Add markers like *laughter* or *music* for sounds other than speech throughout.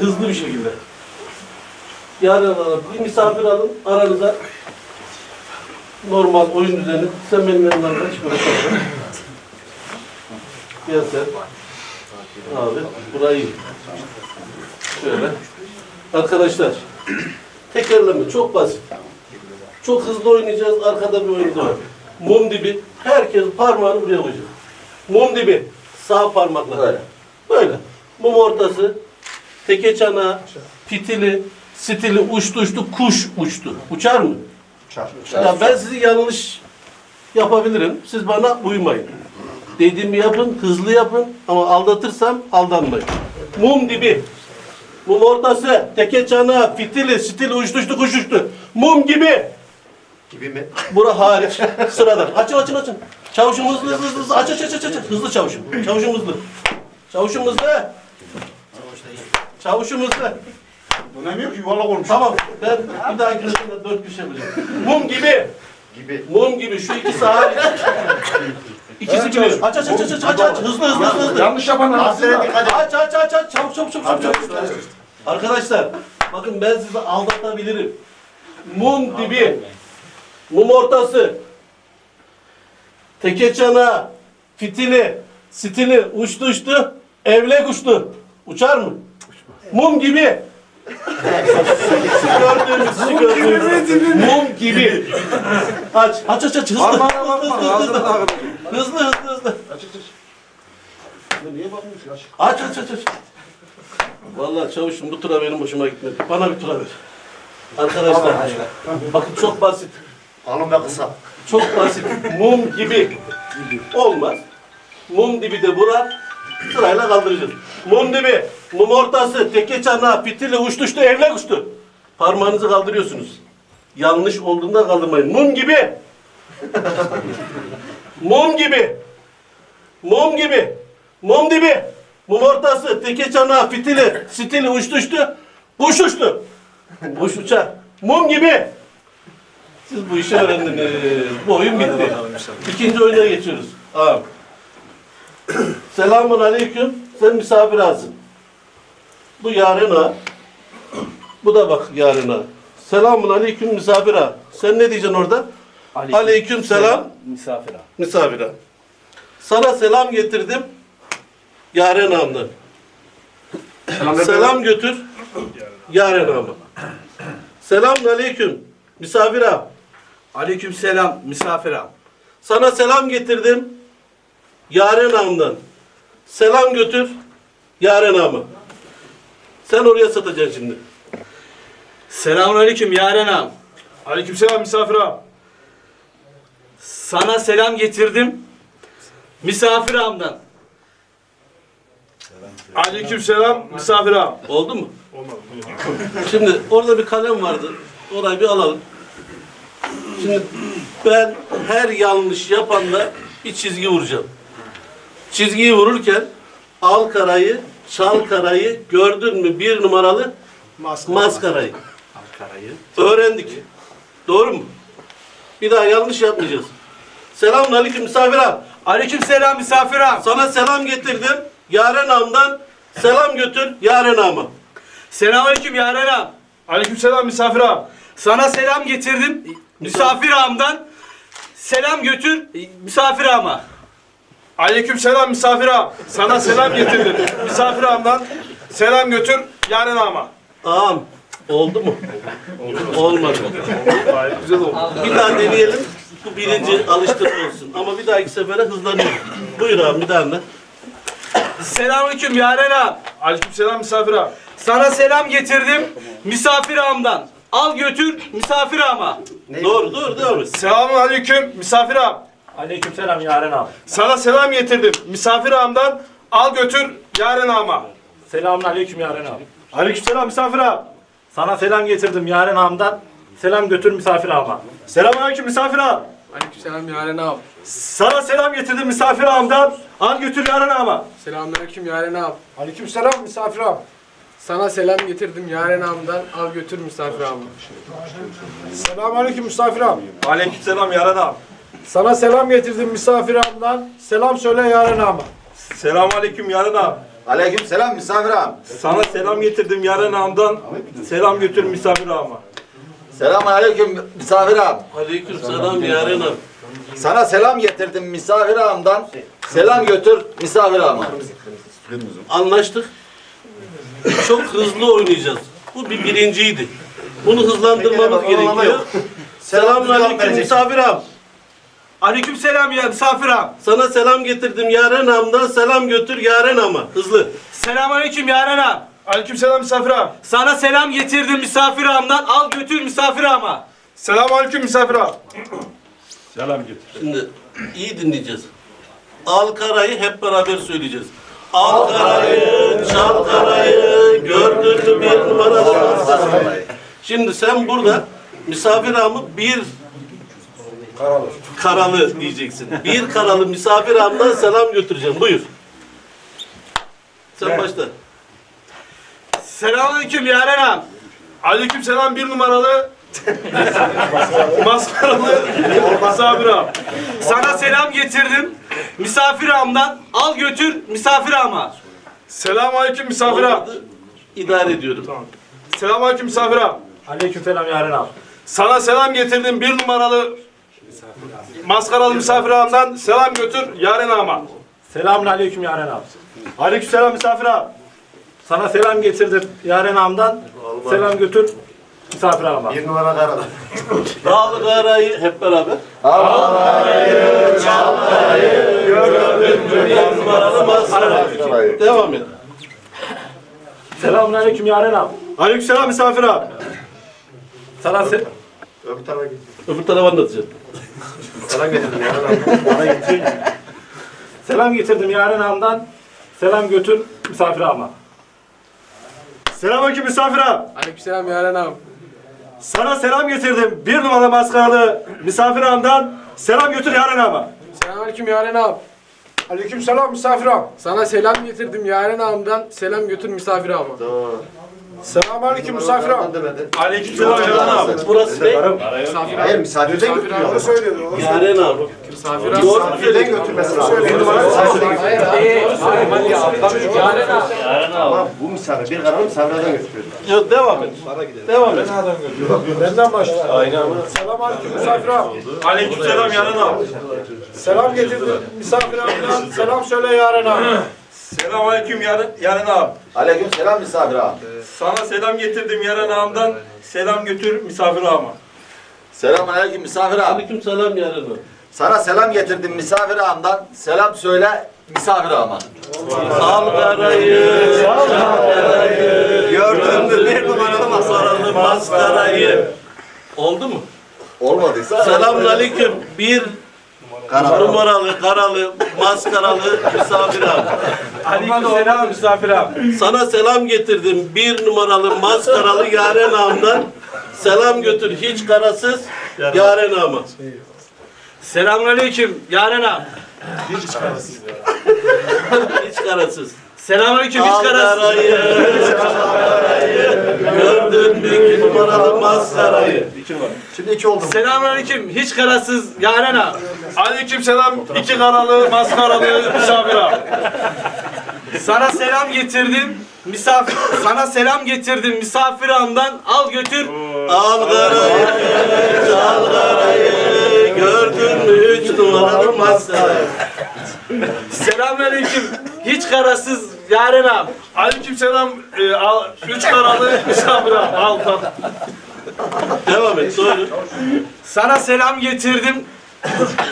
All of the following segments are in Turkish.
hızlı bir şekilde. Yarın alalım. Bir misafir alın aranıza. Normal oyun düzeni. Sen benim yanımdan kaç böyle. Gel sen. Abi burayı şöyle. Arkadaşlar tekerleme çok basit. Çok hızlı oynayacağız. Arkada bir oyun var. Mum dibi. Herkes parmağını buraya koyacak. Mum dibi. Sağ parmakla. Böyle. Böyle. Mum ortası. Teke çanağı. Fitili. Stili uçtu uçtu. Kuş uçtu. Uçar mı? Ya ben sizi yanlış yapabilirim. Siz bana uymayın. Dediğimi yapın, hızlı yapın ama aldatırsam aldanmayın. Mum dibi. Mum ortası, teke çanağı, fitili, stili, uçtu uçtu, kuş uçtu. Mum gibi. Gibi mi? Bura hariç. Sıradan. Açın açın açın. Çavuşum hızlı hızlı hızlı. Aç aç aç aç. aç. Hızlı çavuşum. Çavuşum hızlı. Çavuşum hızlı. Çavuşum hızlı. Önemli ki yuvarlak olmuş. Tamam. Ben bir dahaki sefere dört şey yapacağım. Mum gibi. Gibi. Mum gibi şu ikisi hariç. İkisi gibi. Aç aç aç aç aç aç aç. Hızlı hızlı hızlı hızlı. Yanlış yapanlar Aslına dikkat et. Aç aç aç aç. Çabuk çabuk çabuk çabuk. çabuk. Arkadaşlar bakın ben sizi aldatabilirim. Mum dibi. Mum ortası. Teke çanağı. Fitili. Stili. Uçtu uçtu. Evlek uçtu. Uçar mı? Mum gibi. Şu gördüğünüz, şu gördüğünüz. Mum gibi. Aç, aç, aç, aç. Hızlı, Parmağına hızlı, bakma. hızlı, hızlı. Hızlı, hızlı, hızlı. Niye bakmıyorsun? Aç. Aç aç aç aç. Vallahi çavuşum bu tura benim hoşuma gitmedi. Bana bir tura ver. Arkadaşlar bakın çok basit. Alın ve kısa. Çok basit. Mum gibi. Olmaz. Mum dibi de vurar. Sırayla kaldıracağız. Mum dibi. Mum ortası. Teke çanağı. Fitili uçtu uçtu. Evlek uçtu. Parmağınızı kaldırıyorsunuz. Yanlış olduğunda kaldırmayın. Mum gibi. Mum gibi. Mum gibi. Mum dibi. Mum ortası. Teke çanağı. Fitili. Stili uçtu uçtu. Kuş uçtu. Kuş uçar. Mum gibi. Siz bu işi öğrendiniz. Bu oyun bitti. İkinci oyuna geçiyoruz. Ağam. Selamun aleyküm. Sen misafir ağasın. Bu Yaren ağa. Bu da bak Yaren ağa. Selamun aleyküm misafir ağa. Sen ne diyeceksin orada? Aleyküm, selam. Misafir abi. Misafir ağa. Sana selam getirdim. Yaren ağamdan. Selam götür. Yaren ağama. Selamun aleyküm. Misafir ağa. Aleyküm selam misafir abi. Sana selam getirdim. Yaren ağamdan. Selam götür. Yaren ağama. Sen oraya satacaksın şimdi. Selamun aleyküm yaren ağam. Aleykümselam misafir ağam. Sana selam getirdim. Misafir ağamdan. Aleykümselam misafir ağam. Oldu mu? *laughs* Şimdi orada bir kalem vardı. Orayı bir alalım. Şimdi ben her yanlış yapanda bir çizgi vuracağım. Çizgiyi vururken al karayı, çal karayı, gördün mü bir numaralı maskarayı. Ankara'yı. Öğrendik. Doğru mu? Bir daha yanlış yapmayacağız. Selamun aleyküm misafir ağam. Aleyküm selam misafir ağam. Sana selam getirdim. Yaren ağamdan selam götür Yaren ağama. Selam aleyküm yaren ağam. Aleykümselam misafir ağam. Sana selam getirdim. Misafir ağamdan. Selam götür misafir ağama. Aleykümselam misafir ağam. Sana selam getirdim. misafir ağamdan selam götür yarın ağama. Ağam oldu mu? Olmadı. Gayet güzel oldu. Bir daha deneyelim. Bu birinci alıştırma olsun. Ama bir dahaki sefere hızlanıyor. Buyur ağam bir daha anlat. Selam aleyküm yaren ağam. Aleykümselam misafir ağam. Sana selam getirdim. Misafir ağamdan. Al götür misafir ağama. Doğru doğru et. Selamun aleyküm misafir ağam. Aleykümselam Yaren abi. Sana selam getirdim. Misafir ağamdan al götür yarın ağama. Selamun aleyküm Yaren abi. Aleykümselam misafir ağam. Sana selam getirdim Yaren ağamdan. Selam götür misafir ağama. Selamun aleyküm misafir ağam. Aleykümselam Yaren ağam. Sana selam getirdim misafir ağamdan. Al götür yarın ağama. Selamünaleyküm Yaren ağam. Aleykümselam misafir ağam. Sana selam getirdim Yaren ağamdan. Al götür misafir ağamı. Selamünaleyküm misafir ağam. Aleykümselam yarın ağam. Sana selam getirdim misafir ağamdan. Selam söyle yarın ağama. Selamun aleyküm yarın ağam. Aleyküm selam misafir ağam. Sana selam getirdim Yaren ağamdan. Selam götür misafir ağama. Selamun aleyküm misafir ağam. Aleyküm selam Yaren abi. Sana selam getirdim misafir ağamdan. Selam götür misafir ağama. Anlaştık. Çok hızlı oynayacağız. Bu bir birinciydi. Bunu hızlandırmamız gerekiyor. Selamünaleyküm misafir ağam. Aleyküm selam ya misafir ağam. Sana selam getirdim Yaren ağamdan. Selam götür Yaren ama. Hızlı. Selam aleyküm Yaren ağam. Aleykümselam misafir ağam. Sana selam getirdim misafir ağamdan. Al götür misafir ağama. Selamun aleyküm misafir ağam. Selam götür. Şimdi iyi dinleyeceğiz. Al karayı hep beraber söyleyeceğiz. Al karayı, çal karayı, gördün mü bir numaralı masası. Şimdi sen burada misafir ağamı bir karalı diyeceksin. Bir karalı misafir ağamdan selam götüreceğim. Buyur. Sen başla. Selam aleyküm Yaren ağam. Aleykümselam bir numaralı maskaralı misafir ağam. Sana selam getirdim. Misafir ağamdan al götür misafir ağama. Selamun aleyküm misafir ağam. İdare ediyorum. Selamun aleyküm misafir ağam. Aleyküm selam Yaren ağam. Sana selam getirdim bir numaralı maskaralı misafir ağamdan selam götür Yaren ağama. Selamun aleyküm Yaren ağam. Aleykümselam misafir ağam. Sana selam getirdim Yaren ağamdan. Selam götür misafir ağama. Bir numara karalı. Al karayı hep beraber. Bir numaralı maskarayı. Devam et. Selamun aleyküm Yaren ağam. Aleykümselam misafir ağam. Sana se Öbür tarafa git. Öbür tarafa anlatacağım. Selam getirdim ya. selam getirdim Yaren ağamdan. Selam götür misafir ağama. Selamünaleyküm misafir ağam. Aleykümselam Yaren ağam. Sana selam getirdim bir numaralı maskaralı misafir ağamdan selam götür Yaren ağama. Selamünaleyküm Yaren ağam. Aleyküm selam misafir ağam. Sana selam getirdim Yaren ağamdan. Selam götür misafir ağama. Selam aleyküm misafir demedi. Aleykümselam Yaren ağam. Burası ne? Misafir Hayır ağam. misafirden Misafir ağam. Onu söylüyordu. Onu Yaren abi. Misafir ağam. Doğru Misafirden götürmesi lazım. Bir numara misafirden götürmüyor. Yaren ağam. Ama bu misafir bir karalı misafirden götürüyor. Yok devam et. Devam et. Benden başla. Aynen. Selam aleyküm misafir ağam. Aleyküm selam Yaren ağam. Selam getirdim misafir ağamdan. Selam söyle Yaren ağam. Selam aleyküm Yaren, Yaren ağam. Aleyküm selam misafir ağam. Sana selam getirdim Yaren ağamdan. Selam götür misafir ağama. Selamun aleyküm misafir ağam. Aleyküm selam Yaren abi. Sana selam getirdim misafir ağamdan. Selam söyle misafir ağama. Al karayı, çal karayı, Gördün mü bir numaralı maskarayı, maskarayı. Oldu mu? Olmadıysa. Selamun aleyküm. Bir Karalı. numaralı, karalı, maskaralı misafir abi. Aleyküm selam misafir ağam. Sana selam getirdim. Bir numaralı, maskaralı Yaren ağamdan. Selam götür hiç karasız Yaren ağama. Selamun aleyküm Yaren ağam. Hiç karasız. Hiç Al karası. karayı, çal *laughs* karayı, gördün mü iki numaralı maskarayı. Şimdi iki oldu. Selamun aleyküm hiç karasız Yaren ağam. Aleykümselam iki karalı maskaralı misafir ağam. Sana selam getirdim. Misafir sana selam getirdim misafir ağamdan al götür. Al karayı, çal karayı, gördün mü üç numaralı maskarayı. Selamünaleyküm. Hiç karasız Yaren ağam. Aleykümselam e, al, üç karalı *laughs* misafir ağam. Al tamam. Devam et, doğru. Sana selam getirdim.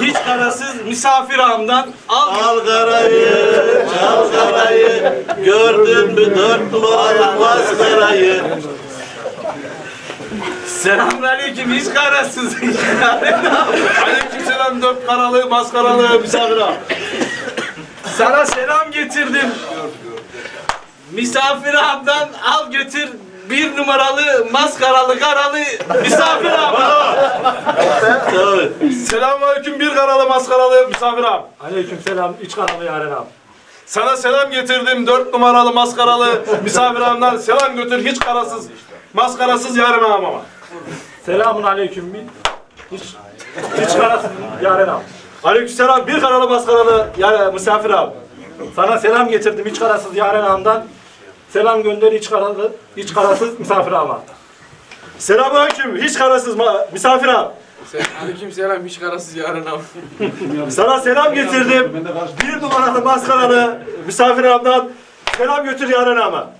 Hiç karasız misafir ağamdan al. Al karayı, çal karayı, gördün mü dört numaralı maskarayı. Selamünaleyküm. Hiç karasız *laughs* Yaren ağam. Aleykümselam dört karalı maskaralı misafir ağam. Sana selam getirdim. Misafir ağamdan al götür bir numaralı maskaralı karalı misafir et. Selamünaleyküm bir karalı maskaralı misafir ağam. Aleyküm selam iç kanalı Yaren ağam. Sana selam getirdim dört numaralı maskaralı misafir ağamdan selam götür hiç karasız maskarasız yarın ağam ama. Selamun aleyküm. Hiç, hiç karasız Yaren ağam. Aleykümselam bir karalı maskaralı ya, misafir ağam. Sana selam getirdim hiç karasız Yaren Ağam'dan. Selam gönder hiç karalı, hiç karasız misafir ağama. Selamünaleyküm. Hiç karasız ma- misafir ağam. Aleyküm selam hiç karasız Yaren abi. *laughs* Sana selam getirdim. Bir numaralı maskaralı misafir ağamdan selam götür Yaren ağama.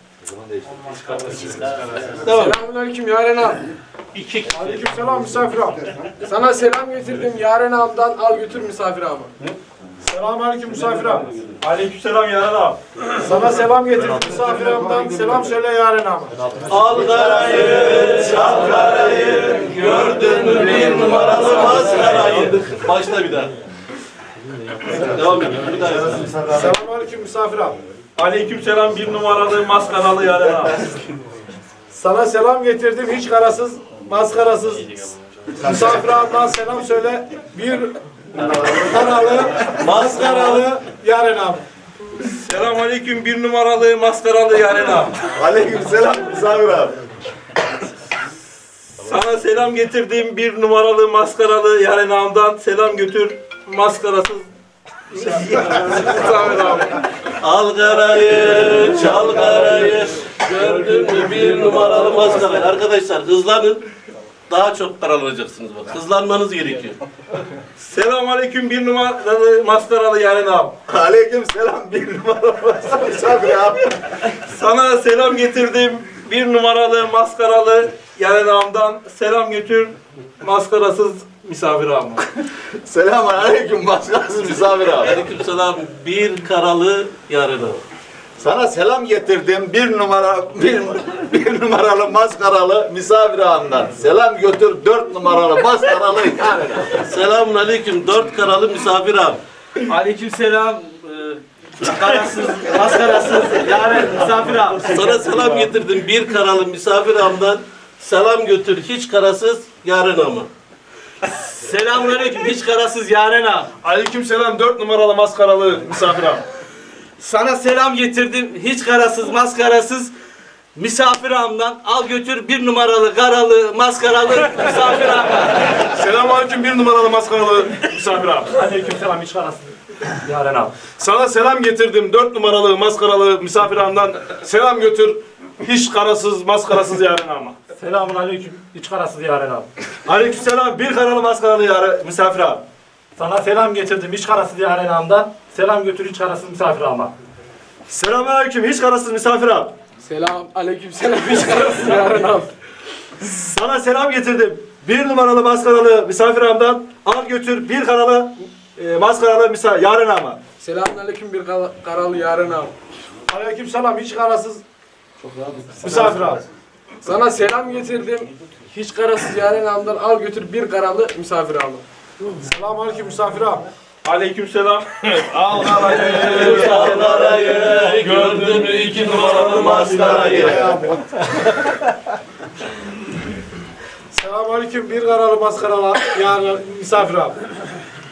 Selamünaleyküm Yaren abi. İki Aleyküm selam misafir abi. Sana selam getirdim Yaren abdan al götür misafir abi. Selamun aleyküm misafir abi. Aleykümselam Yaren Ağam. Sana selam getirdim misafir. Selam söyle Yaren abi. Al karayı, çal karayı, gördün mü bir numaralı maskarayı. Başla bir daha. Devam et, bir daha. yap. Selamun aleyküm misafir abi. Aleykümselam bir numaralı maskaralı Yaren Ağam. Sana selam getirdim hiç karasız, maskarasız. Misafir selam söyle. Bir karalı, maskaralı Yaren abi. Selam aleyküm bir numaralı maskaralı Yaren Ağam. Aleyküm selam misafir abi. Sana selam getirdim bir numaralı maskaralı Yaren Ağam'dan selam götür maskarasız misafir ağam. Al karayı, çal karayı, gördün mü bir numaralı maskarayı. Arkadaşlar hızlanın. Daha çok karalanacaksınız bak. Hızlanmanız gerekiyor. Selam aleyküm bir numaralı maskaralı Yaren Ağam. Aleyküm selam bir numaralı misafir abi. Sana selam getirdim. Bir numaralı maskaralı Yaren Ağam'dan selam götür maskarasız misafir ağam. Selamun aleyküm maskarasız misafir abi. Aleykümselam bir karalı yarın al. Sana selam getirdim bir numara bir, bir numaralı maskaralı misafir ağamdan. Selam götür dört numaralı maskaralı Yaren ağam. Selamun aleyküm dört karalı misafir abi. Aleykümselam. e, Karasız, maskarasız, Yaren misafir ağam. Sana selam getirdim bir karalı misafir amdan. Selam götür hiç karasız yarın ama. Selamünaleyküm hiç karasız Yaren ağam. Aleykümselam 4 numaralı maskaralı misafir ağam. Sana selam getirdim. Hiç karasız, maskarasız misafir ağamdan al götür bir numaralı karalı, maskaralı misafir ağam. Selamünaleyküm 1 numaralı maskaralı misafir ağam. Aleykümselam hiç karasız Yaren Ağam. Sana selam getirdim 4 numaralı maskaralı misafir ağamdan selam götür. Hiç karasız maskarasız Yaren ağama. Selamun aleyküm hiç karasız Yaren Ağam. Aleykümselam bir karalı maskaralı yare, misafir ağam. Sana selam getirdim hiç karasız Yaren Ağam'dan. Selam götür hiç karasız misafir ağama. Selamünaleyküm hiç karasız misafir ağam. Selam aleyküm selam hiç karasız Yaren *laughs* abi. Sana selam getirdim. Bir numaralı maskaralı misafir ağamdan al götür bir karalı e, maskaralı misafir Yaren ağama. Selamünaleyküm bir kara- karalı Yaren abi. Aleyküm selam hiç karasız misafir abi. Sana selam getirdim. Hiç karasız Yaren abdan al götür bir karalı misafir abi. Selamun aleyküm misafir abi. Aleykümselam. *laughs* Al karayı gördün mü iki numaralı maskarayı. Selamun aleyküm bir karalı maskaralı Yaren misafir abi.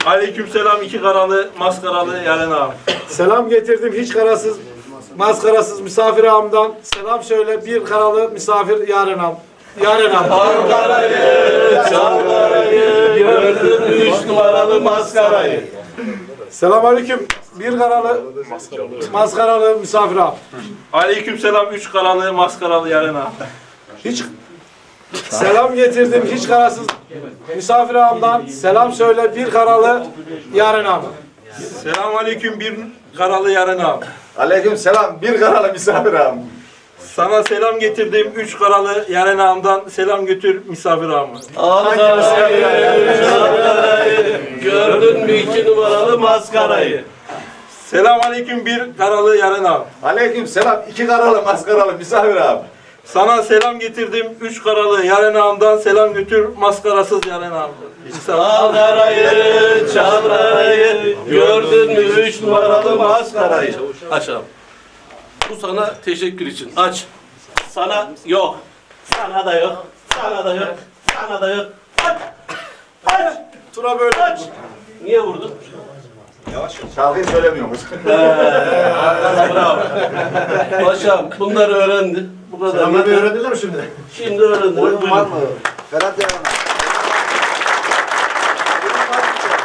Aleykümselam iki karalı maskaralı Yaren Ağam. Selam getirdim hiç karasız, maskarasız misafir ağamdan. Selam söyle bir karalı misafir Yaren ağam. Yaren ağam. Al karayı, çal karayı, gördün mü üç numaralı maskarayı. Selam aleyküm bir karalı, maskaralı misafir ağam. Aleykümselam üç karalı maskaralı Yaren Ağam. Hiç selam getirdim hiç karasız misafir ağamdan. Selam söyle bir karalı Yaren ağam. Selamun aleyküm bir karalı Yaren Ağam. Aleyküm selam bir karalı misafir ağam. Sana selam getirdim üç karalı Yaren Ağam'dan selam götür misafir karayı, gördün mü iki numaralı maskarayı. Selam aleyküm bir karalı Yaren Ağam. Aleyküm selam iki karalı maskaralı misafir ağam. Sana selam getirdim üç karalı Yaren Ağam'dan selam götür maskarasız Yaren Ağam. Çal karayı, gördün mü üç numaralı maskarayı. Abi. Bu sana teşekkür için. Aç. Sana yok. Sana da yok. Sana da yok. Sana da yok. Aç. Aç. Tura böyle. Aç. Niye vurdun? Şarkıyı söylemiyormuş. Bravo. Paşam bunları öğrendi. Bu kadar. Selamlar öğrendiler mi şimdi? Şimdi öğrendiler. Buyurun. Ferhat Yaran.